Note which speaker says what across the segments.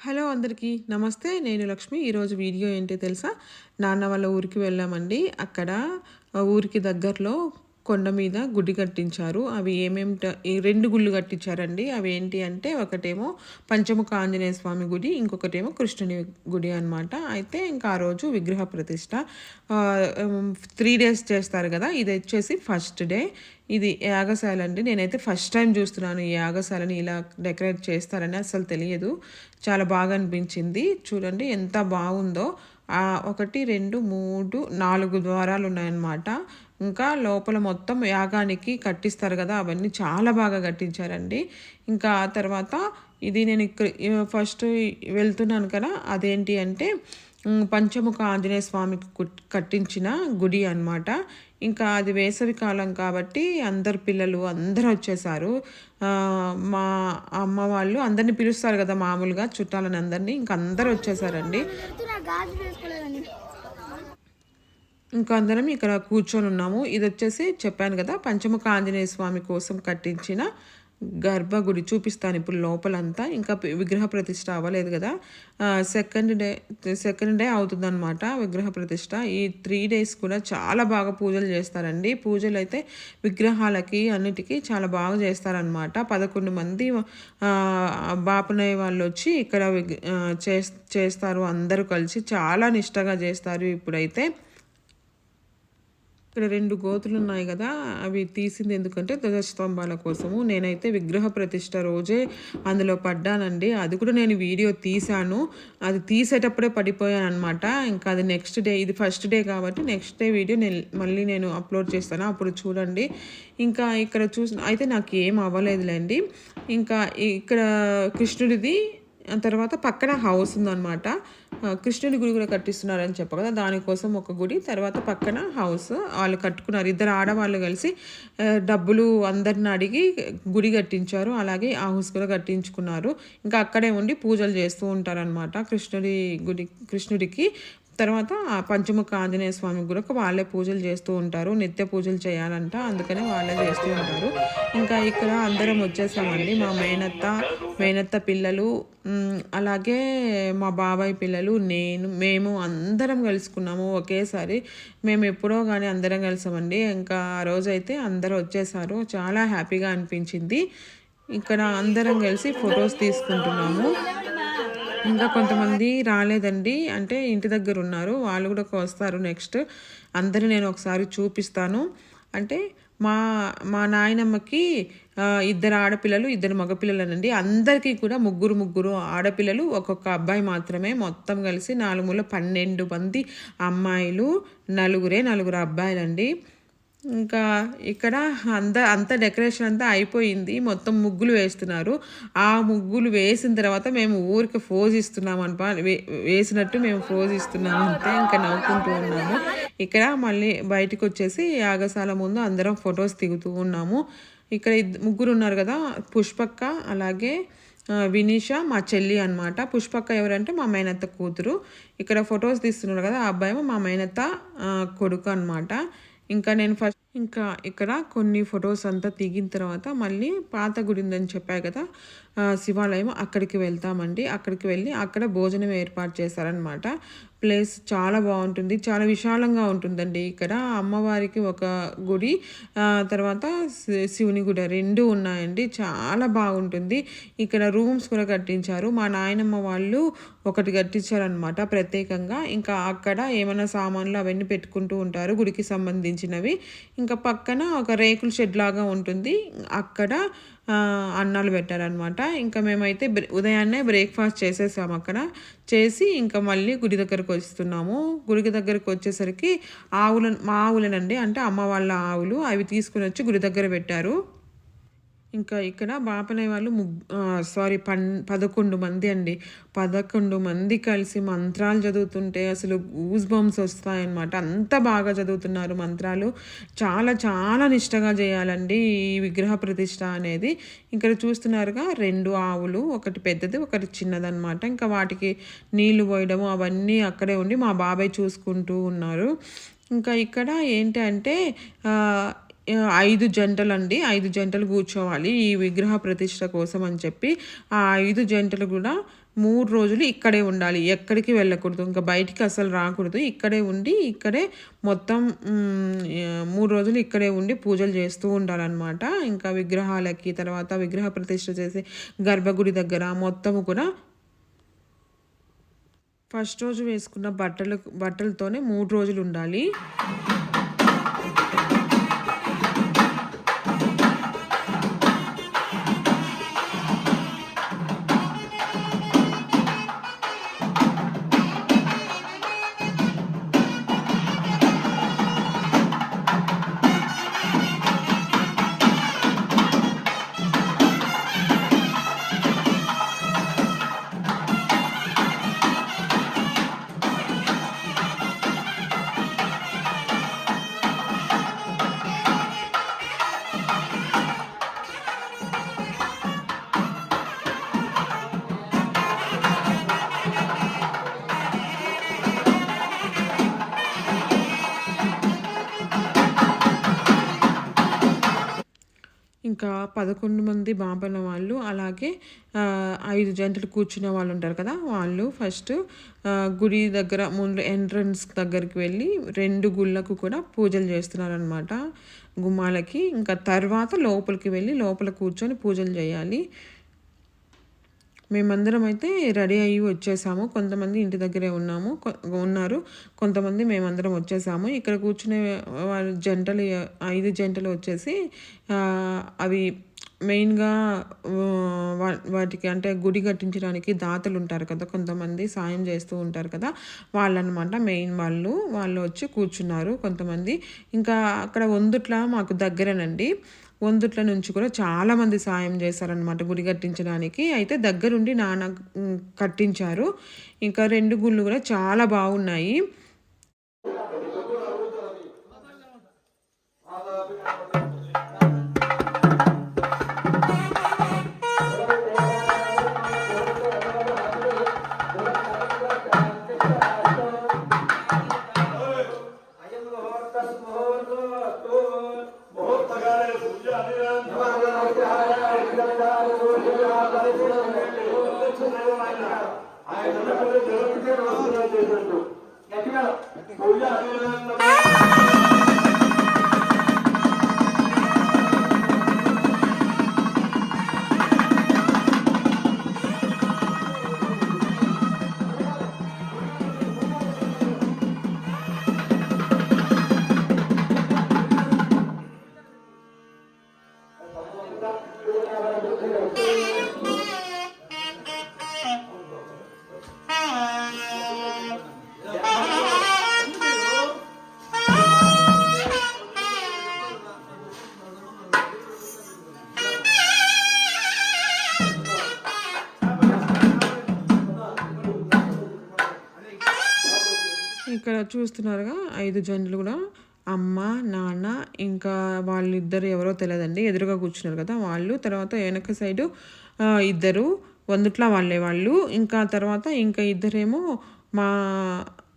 Speaker 1: Hello అందరికీ నమస్తే. నేను లక్ష్మి. ఈరోజు వీడియో ఏంటో తెలుసా? నాన్న వాళ్ళ ఊరికి వెళ్ళామండి. అక్కడ ఊరికి దగ్గరలో కొండ మీద గుడి కట్టించారు. అవి ఏమేమి రెండు గుళ్ళు కట్టించారండి. అవి ఏంటి అంటే ఒకటేమో పంచముఖ ఆంజనేయ స్వామి గుడి ఇంకొకటేమో కృష్ణుని గుడి అనమాట అయితే ఇంకా ఆ రోజు విగ్రహ ప్రతిష్ట త్రీ డేస్ చేస్తారు కదా? ఇది వచ్చేసి ఫస్ట్ డే. ఇది యాగశాల అండి. నేనైతే ఫస్ట్ టైం చూస్తున్నాను ఈ యాగశాలని ఇలా డెకరేట్ చేస్తారని అసలు తెలియదు. చాలా బాగా అనిపించింది. చూడండి ఎంత బాగుందో. ఒకటి రెండు మూడు నాలుగు ద్వారాలు ఉన్నాయన్నమాట. ఇంకా లోపల మొత్తం యాగానికి కట్టిస్తారు కదా అవన్నీ చాలా బాగా కట్టించారండి. ఇంకా ఆ తర్వాత ఇది నేను ఇక్కడ ఫస్ట్ వెళ్తున్నాను కదా అదేంటి అంటే పంచముఖ ఆంజనేయ స్వామికి కట్టించిన గుడి అనమాట ఇంకా అది వేసవి కాలం కాబట్టి అందరు పిల్లలు అందరూ వచ్చేసారు. మా అమ్మ వాళ్ళు అందరిని పిలుస్తారు కదా మామూలుగా చుట్టాలని అందరినీ. ఇంకా అందరు వచ్చేసారండి. ఇంకా అందరం ఇక్కడ కూర్చొని ఉన్నాము. ఇది వచ్చేసి చెప్పాను కదా పంచముఖ ఆంజనేయ స్వామి కోసం కట్టించిన గర్భగుడి చూపిస్తాను ఇప్పుడు లోపలంతా. ఇంకా విగ్రహ ప్రతిష్ట అవ్వలేదు కదా. సెకండ్ డే సెకండ్ డే అవుతుందన్నమాట విగ్రహ ప్రతిష్ట. ఈ త్రీ డేస్ కూడా చాలా బాగా పూజలు చేస్తారండి. పూజలు అయితే విగ్రహాలకి అన్నిటికీ చాలా బాగా చేస్తారనమాట పదకొండు మంది బాపనయ్య వాళ్ళు వచ్చి ఇక్కడ చేస్తారు. అందరూ కలిసి చాలా నిష్టగా చేస్తారు ఇప్పుడైతే. ఇక్కడ రెండు గోతులు ఉన్నాయి కదా అవి తీసింది ఎందుకంటే ధ్వజస్తంభాల కోసము. నేనైతే విగ్రహ ప్రతిష్ట రోజే అందులో పడ్డానండి. అది కూడా నేను వీడియో తీశాను. అది తీసేటప్పుడే పడిపోయాను అనమాట ఇంకా అది నెక్స్ట్ డే ఇది ఫస్ట్ డే కాబట్టి నెక్స్ట్ డే వీడియో నేను మళ్ళీ నేను అప్లోడ్ చేస్తాను. అప్పుడు చూడండి. ఇంకా ఇక్కడ చూసిన అయితే నాకు ఏం అవ్వలేదులేండి. ఇంకా ఇక్కడ కృష్ణుడిది తర్వాత పక్కన హౌస్ ఉందన్నమాట. కృష్ణుడి గుడి కూడా కట్టిస్తున్నారని చెప్ప కదా దానికోసం ఒక గుడి తర్వాత పక్కన హౌస్. వాళ్ళు కట్టుకున్నారు. ఇద్దరు ఆడవాళ్ళు కలిసి డబ్బులు అందరిని అడిగి గుడి కట్టించారు. అలాగే ఆ హౌస్ కూడా కట్టించుకున్నారు. ఇంకా అక్కడే ఉండి పూజలు చేస్తూ ఉంటారనమాట కృష్ణుడి గుడి కృష్ణుడికి. తర్వాత పంచముఖ ఆంజనేయ స్వామి కూడా వాళ్ళే పూజలు చేస్తూ ఉంటారు. నిత్య పూజలు చేయాలంట. అందుకనే వాళ్ళే చేస్తూ ఉంటారు. ఇంకా ఇక్కడ అందరం వచ్చేసామండి. మా మేనత్త మేనత్త పిల్లలు అలాగే మా బాబాయ్ పిల్లలు నేను మేము అందరం కలుసుకున్నాము ఒకేసారి. మేము ఎప్పుడో కానీ అందరం కలిసామండి. ఇంకా ఆ రోజైతే అందరూ వచ్చేసారు. చాలా హ్యాపీగా అనిపించింది. ఇక్కడ అందరం కలిసి ఫొటోస్ తీసుకుంటున్నాము. ఇంకా కొంతమంది రాలేదండి. అంటే ఇంటి దగ్గర ఉన్నారు. వాళ్ళు కూడా వస్తారు నెక్స్ట్. అందరూ నేను ఒకసారి చూపిస్తాను. అంటే మా మా నాయనమ్మకి ఇద్దరు ఆడపిల్లలు ఇద్దరు మగపిల్లలనండి. అందరికీ కూడా ముగ్గురు ముగ్గురు ఆడపిల్లలు ఒక్కొక్క అబ్బాయి మాత్రమే మొత్తం కలిసి నాలుగు పన్నెండు మంది అమ్మాయిలు నలుగురే నలుగురు అబ్బాయిలండి. ఇంకా ఇక్కడ అంత అంత డెకరేషన్ అంతా అయిపోయింది. మొత్తం ముగ్గులు వేస్తున్నారు. ఆ ముగ్గులు వేసిన తర్వాత మేము ఊరికి ఫోజ్ ఇస్తున్నాం అనప వేసినట్టు మేము ఫోజ్ ఇస్తున్నాము అంతే ఇంకా నవ్వుకుంటూ ఉన్నాము. ఇక్కడ మళ్ళీ బయటకు వచ్చేసి యాగశాల ముందు అందరం ఫొటోస్ దిగుతూ ఉన్నాము. ఇక్కడ ముగ్గురు ఉన్నారు కదా పుష్పక్క అలాగే వినీష మా చెల్లి అనమాట పుష్పక్క ఎవరంటే మా మేనత్త కూతురు. ఇక్కడ ఫొటోస్ తీస్తున్నారు కదా ఆ అబ్బాయి మా మేనత్త కొడుకు అనమాట ఇంకా నేను ఫస్ట్ ఇంకా ఇక్కడ కొన్ని ఫొటోస్ అంతా దిగిన తర్వాత మళ్ళీ పాత గుడి ఉందని చెప్పాయి కదా శివాలయం అక్కడికి వెళ్తామండి. అక్కడికి వెళ్ళి అక్కడ భోజనం ఏర్పాటు చేశారనమాట ప్లేస్ చాలా బాగుంటుంది చాలా విశాలంగా ఉంటుందండి ఇక్కడ. అమ్మవారికి ఒక గుడి తర్వాత శివుని గుడి రెండు ఉన్నాయండి చాలా బాగుంటుంది. ఇక్కడ రూమ్స్ కూడా కట్టించారు. మా నాయనమ్మ వాళ్ళు ఒకటి కట్టించారనమాట ప్రత్యేకంగా. ఇంకా అక్కడ ఏమైనా సామాన్లు అవన్నీ పెట్టుకుంటూ ఉంటారు గుడికి సంబంధించినవి. ఇంకా పక్కన ఒక రేకుల షెడ్ లాగా ఉంటుంది. అక్కడ అన్నాలు పెట్టారనమాట ఇంకా మేమైతే ఉదయాన్నే బ్రేక్ఫాస్ట్ చేసేసాము అక్కడ. చేసి ఇంకా మళ్ళీ గుడి దగ్గరకు వస్తున్నాము. గుడి దగ్గరకు వచ్చేసరికి ఆవుల మా ఆవులనండి అంటే అమ్మ వాళ్ళ ఆవులు అవి తీసుకుని వచ్చి గుడి దగ్గర పెట్టారు. ఇంకా ఇక్కడ బాపనయ్య వాళ్ళు ముగ్ సారీ పన్ పదకొండు మంది అండి. పదకొండు మంది కలిసి మంత్రాలు చదువుతుంటే అసలు ఊజ్ బంప్స్ వస్తాయన్నమాట. అంత బాగా చదువుతున్నారు మంత్రాలు. చాలా చాలా నిష్టగా చేయాలండి ఈ విగ్రహ ప్రతిష్ట అనేది. ఇక్కడ చూస్తున్నారుగా రెండు ఆవులు ఒకటి పెద్దది ఒకటి చిన్నదనమాట ఇంకా వాటికి నీళ్ళు పోయడము అవన్నీ అక్కడే ఉండి మా బాబాయ్ చూసుకుంటూ ఉన్నారు. ఇంకా ఇక్కడ ఏంటంటే ఐదు జంటలు అండి ఐదు జంటలు కూర్చోవాలి ఈ విగ్రహ ప్రతిష్ట కోసం అని చెప్పి ఆ ఐదు జంటలు కూడా మూడు రోజులు ఇక్కడే ఉండాలి. ఎక్కడికి వెళ్ళకూడదు. ఇంకా బయటికి అసలు రాకూడదు. ఇక్కడే ఉండి ఇక్కడే మొత్తం మూడు రోజులు ఇక్కడే ఉండి పూజలు చేస్తూ ఉండాలన్నమాట. ఇంకా విగ్రహాలకి తర్వాత విగ్రహ ప్రతిష్ట చేసే గర్భగుడి దగ్గర మొత్తము కూడా ఫస్ట్ రోజు వేసుకున్న బట్టలు బట్టలతోనే మూడు రోజులు ఉండాలి. పదకొండు మంది బాపన వాళ్ళు అలాగే ఐదు జంటలు కూర్చునే వాళ్ళు ఉంటారు కదా వాళ్ళు ఫస్ట్ గుడి దగ్గర ముందు ఎంట్రన్స్ దగ్గరికి వెళ్ళి రెండు గుళ్ళకు కూడా పూజలు చేస్తున్నారనమాట గుమ్మాలకి. ఇంకా తర్వాత లోపలికి వెళ్ళి లోపల కూర్చొని పూజలు చేయాలి. మేమందరం అయితే రెడీ అయ్యి వచ్చేసాము. కొంతమంది ఇంటి దగ్గరే ఉన్నాము. కొ- ఉన్నారు. కొంతమంది మేమందరం వచ్చేసాము. ఇక్కడ కూర్చునే వాళ్ళ జంటలు ఐదు జంటలు వచ్చేసి అవి మెయిన్గా వా- వాటికి అంటే గుడి కట్టించడానికి దాతలు ఉంటారు కదా. కొంతమంది సాయం చేస్తూ ఉంటారు కదా. వాళ్ళనమాట మెయిన్ వాళ్ళు. వాళ్ళు వచ్చి కూర్చున్నారు కొంతమంది. ఇంకా అక్కడ వందుట్ల మాకు దగ్గరేనండి. వందుట్ల నుంచి కూడా చాలామంది సాయం చేశారనమాట గుడి కట్టించడానికి. అయితే దగ్గరుండి నాన్న కట్టించారు. ఇంకా రెండు గుళ్ళు కూడా చాలా బాగున్నాయి. ఇక్కడ చూస్తున్నారుగా ఐదు జనులు కూడా. అమ్మ నాన్న ఇంకా వాళ్ళిద్దరు ఎవరో తెలియదండి ఎదురుగా కూర్చున్నారు కదా వాళ్ళు. తర్వాత వెనక సైడు ఇద్దరు. వందుట్ల వాళ్ళే వాళ్ళు. ఇంకా తర్వాత ఇంకా ఇద్దరేమో మా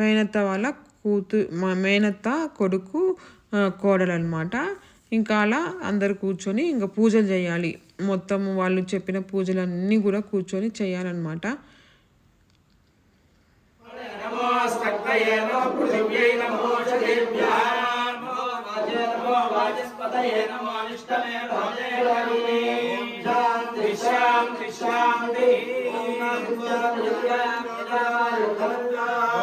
Speaker 1: మేనత్త వాళ్ళ కూతు మా మేనత్త కొడుకు కోడలు అనమాట ఇంకా అలా అందరు కూర్చొని ఇంకా పూజలు చేయాలి. మొత్తం వాళ్ళు చెప్పిన పూజలన్నీ కూడా కూర్చొని చేయాలన్నమాట.
Speaker 2: నమోస్తక్తయే నమః పృథివ్యై నమో చదేభ్యः నమో వాజే నమో వాచస్పతయే నమో అనిష్టమే భోజే ఓం శాంతి శాంతి శాంతి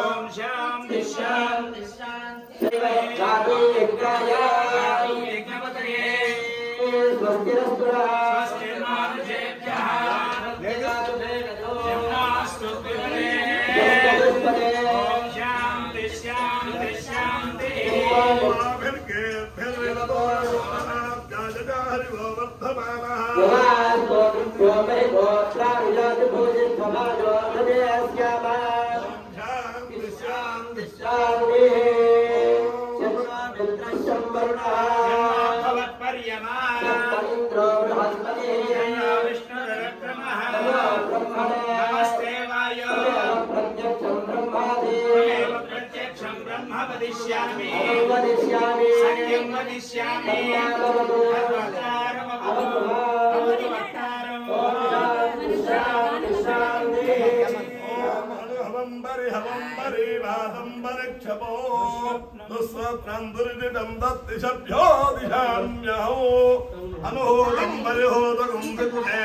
Speaker 2: ఓం శాంతి శాంతి శాంతి యజ్ఞపతయే భవత్పర్యమా
Speaker 3: वदिष्यामि वदिष्यामि सत्यं वदिष्यामि अवतारम अवतारम हवम्बरि हवम्बरि वादम्बरिक्षपो दुःस्वप्नं दुर्निटं दत्तिशभ्यो दिशाम्यहो अनुहोदं बलिहोदगुं विकुटे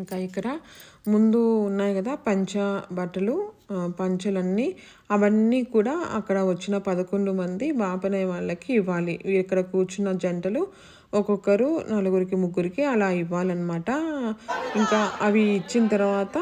Speaker 1: ఇంకా ఇక్కడ ముందు ఉన్నాయి కదా పంచ బట్టలు పంచలన్నీ. అవన్నీ కూడా అక్కడ వచ్చిన పదకొండు మంది బాపనే వాళ్ళకి ఇవ్వాలి. ఇక్కడ కూర్చున్న జంటలు ఒక్కొక్కరు నలుగురికి ముగ్గురికి అలా ఇవ్వాలన్నమాట. ఇంకా అవి ఇచ్చిన తర్వాత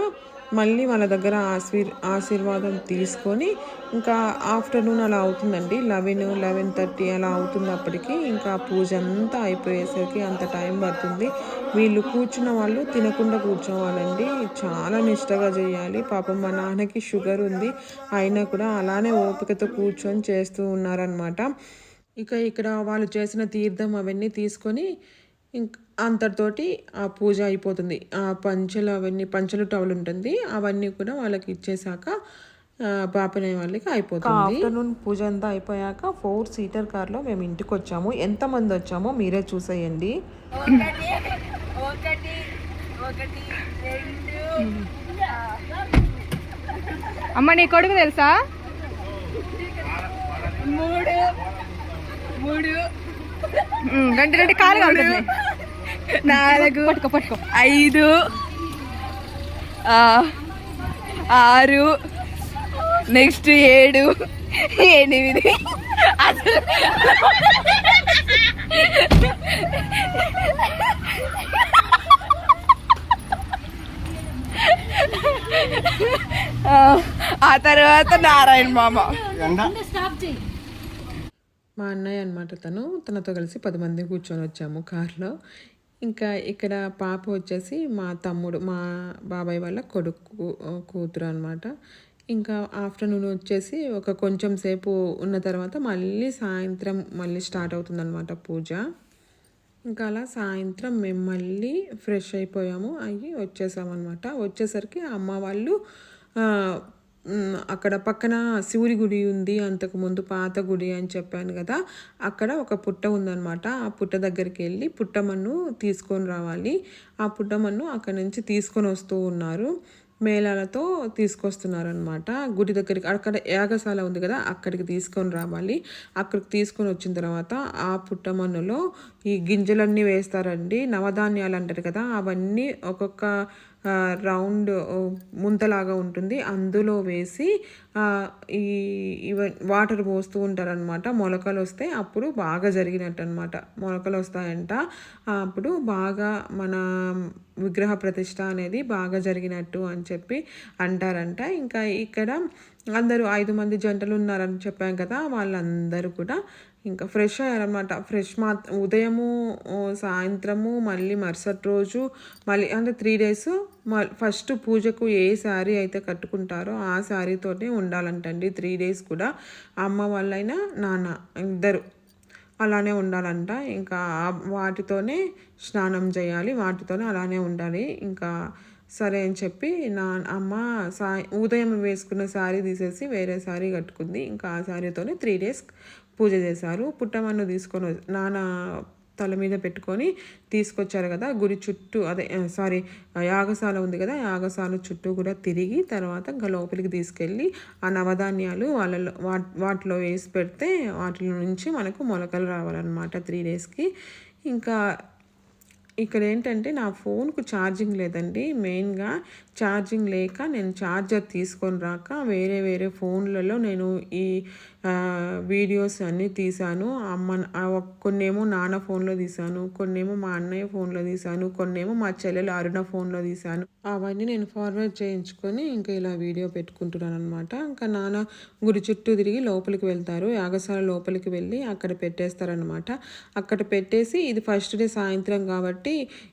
Speaker 1: మళ్ళీ వాళ్ళ దగ్గర ఆశీర్ ఆశీర్వాదం తీసుకొని ఇంకా ఆఫ్టర్నూన్ అలా అవుతుందండి. లెవెన్ లెవెన్ థర్టీ అలా అవుతుంది అప్పటికి ఇంకా పూజ అంతా అయిపోయేసరికి అంత టైం పడుతుంది. వీళ్ళు కూర్చున్న వాళ్ళు తినకుండా కూర్చోవాలండి. చాలా నిష్టగా చేయాలి. పాపం మా నాన్నకి షుగర్ ఉంది. అయినా కూడా అలానే ఓపికతో కూర్చొని చేస్తూ ఉన్నారనమాట ఇక ఇక్కడ వాళ్ళు చేసిన తీర్థం అవన్నీ తీసుకొని ఇంక అంతటితోటి ఆ పూజ అయిపోతుంది. ఆ పంచలు అవన్నీ పంచలు టవల్ ఉంటుంది. అవన్నీ కూడా వాళ్ళకి ఇచ్చేసాక ఆ, బాపనే వాళ్ళకి అయిపోతుంది. ఆఫ్టర్నూన్ పూజ అంతా అయిపోయాక ఫోర్ సీటర్ కార్లో మేము ఇంటికి వచ్చాము. ఎంతమంది వచ్చామో మీరే చూసేయండి.
Speaker 4: అమ్మ నీ కొడుకు తెలుసా?
Speaker 5: మూడు మూడు
Speaker 4: రెండు రెండు కాలు కలుగుతుంది
Speaker 5: నాలుగు
Speaker 4: పట్టుకో పట్టుకో.
Speaker 5: ఐదు ఆ, ఆరు నెక్స్ట్ ఏడు ఎనిమిది. అసలు. ఆ తర్వాత నారాయణ మామ.
Speaker 1: మా అన్నయ్య అనమాట తను. తనతో కలిసి పది మంది కూర్చొని వచ్చాము కార్లో. ఇంకా ఇక్కడ పాప వచ్చేసి మా తమ్ముడు మా బాబాయ్ వాళ్ళ కొడుకు కూతురు అనమాట ఇంకా ఆఫ్టర్నూన్ వచ్చేసి ఒక కొంచెం సేపు ఉన్న తర్వాత మళ్ళీ సాయంత్రం మళ్ళీ స్టార్ట్ అవుతుందన్నమాట పూజ. ఇంకా అలా సాయంత్రం మేము మళ్ళీ ఫ్రెష్ అయిపోయాము. అయ్యి వచ్చేసామన్నమాట. వచ్చేసరికి అమ్మ వాళ్ళు అక్కడ పక్కన శివుడి గుడి ఉంది అంతకుముందు పాత గుడి అని చెప్పాను కదా అక్కడ ఒక పుట్ట ఉందన్నమాట. ఆ పుట్ట దగ్గరికి వెళ్ళి పుట్టమన్ను తీసుకొని రావాలి. ఆ పుట్టమన్ను అక్కడ నుంచి తీసుకొని వస్తూ ఉన్నారు. మేళాలతో తీసుకొస్తున్నారనమాట గుడి దగ్గరికి అక్కడ యాగశాల ఉంది కదా అక్కడికి తీసుకొని రావాలి. అక్కడికి తీసుకొని వచ్చిన తర్వాత ఆ పుట్టమన్నులో ఈ గింజలన్నీ వేస్తారండి. నవధాన్యాలు అంటారు కదా అవన్నీ ఒక్కొక్క రౌండ్ ముంతలాగా ఉంటుంది. అందులో వేసి ఈ ఇవ వాటర్ పోస్తూ ఉంటారనమాట మొలకలు వస్తే అప్పుడు బాగా జరిగినట్టు అనమాట మొలకలు వస్తాయంట అప్పుడు బాగా మన విగ్రహ ప్రతిష్ట అనేది బాగా జరిగినట్టు అని చెప్పి అంటారంట. ఇంకా ఇక్కడ అందరూ ఐదు మంది జంటలు ఉన్నారని చెప్పాం కదా వాళ్ళందరూ కూడా ఇంకా ఫ్రెష్ అయ్యారనమాట ఫ్రెష్ మా ఉదయము సాయంత్రము మళ్ళీ మరుసటి రోజు మళ్ళీ అంటే త్రీ డేస్ ఫస్ట్ పూజకు ఏ శారీ అయితే కట్టుకుంటారో ఆ శారీతోనే ఉండాలంటండి. త్రీ డేస్ కూడా అమ్మ వాళ్ళైనా నాన్న ఇద్దరు అలానే ఉండాలంట. ఇంకా వాటితోనే స్నానం చేయాలి వాటితోనే అలానే ఉండాలి. ఇంకా సరే అని చెప్పి నా అమ్మ సా ఉదయం వేసుకున్న శారీ తీసేసి వేరే శారీ కట్టుకుంది. ఇంకా ఆ శారీతోనే త్రీ డేస్ పూజ చేశారు. పుట్టమన్ను తీసుకొని నాన్న తల మీద పెట్టుకొని తీసుకొచ్చారు కదా గుడి చుట్టూ అదే సారీ యాగశాల ఉంది కదా యాగశాల చుట్టూ కూడా తిరిగి తర్వాత ఇంకా లోపలికి తీసుకెళ్ళి ఆ నవధాన్యాలు వాళ్ళలో వాటిలో వేసి పెడితే వాటిలో నుంచి మనకు మొలకలు రావాలన్నమాట త్రీ డేస్కి ఇంకా ఇక్కడ ఏంటంటే నా ఫోన్కు ఛార్జింగ్ లేదండి. మెయిన్గా ఛార్జింగ్ లేక నేను ఛార్జర్ తీసుకొని రాక వేరే వేరే ఫోన్లలో నేను ఈ వీడియోస్ అన్నీ తీశాను. అమ్మ కొన్నేమో నాన్న ఫోన్లో తీశాను కొన్నేమో మా అన్నయ్య ఫోన్లో తీశాను కొన్నేమో మా చెల్లెలు అరుణ ఫోన్లో తీశాను. అవన్నీ నేను ఫార్వర్డ్ చేయించుకొని ఇంకా ఇలా వీడియో పెట్టుకుంటున్నాను అనమాట ఇంకా నాన్న గుడి చుట్టూ తిరిగి లోపలికి వెళ్తారు. యాగశాల లోపలికి వెళ్ళి అక్కడ పెట్టేస్తారనమాట అక్కడ పెట్టేసి ఇది ఫస్ట్ డే సాయంత్రం కాబట్టి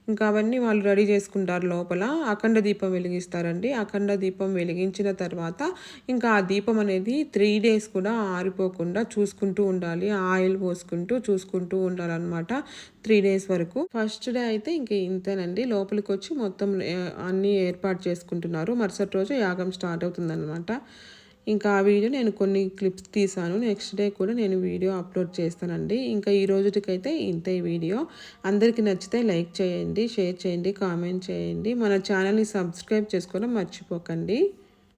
Speaker 1: ఇంకా అవన్నీ వాళ్ళు రెడీ చేసుకుంటారు లోపల. అఖండ దీపం వెలిగిస్తారండి. అఖండ దీపం వెలిగించిన తర్వాత ఇంకా ఆ దీపం అనేది త్రీ డేస్ కూడా ఆరిపోకుండా చూసుకుంటూ ఉండాలి. ఆయిల్ పోసుకుంటూ చూసుకుంటూ ఉండాలన్నమాట త్రీ డేస్ వరకు. ఫస్ట్ డే అయితే ఇంక ఇంతేనండి. లోపలికి వచ్చి మొత్తం అన్నీ ఏర్పాటు చేసుకుంటున్నారు. మరుసటి రోజు యాగం స్టార్ట్ అవుతుందన్నమాట. ఇంకా ఆ వీడియో నేను కొన్ని క్లిప్స్ తీసాను నెక్స్ట్ డే కూడా నేను వీడియో అప్లోడ్ చేస్తానండి. ఇంకా ఈ రోజుకైతే ఇంతే ఈ వీడియో. అందరికీ నచ్చితే లైక్ చేయండి షేర్ చేయండి కామెంట్ చేయండి. మన ఛానల్ని సబ్స్క్రైబ్ చేసుకోవడం మర్చిపోకండి.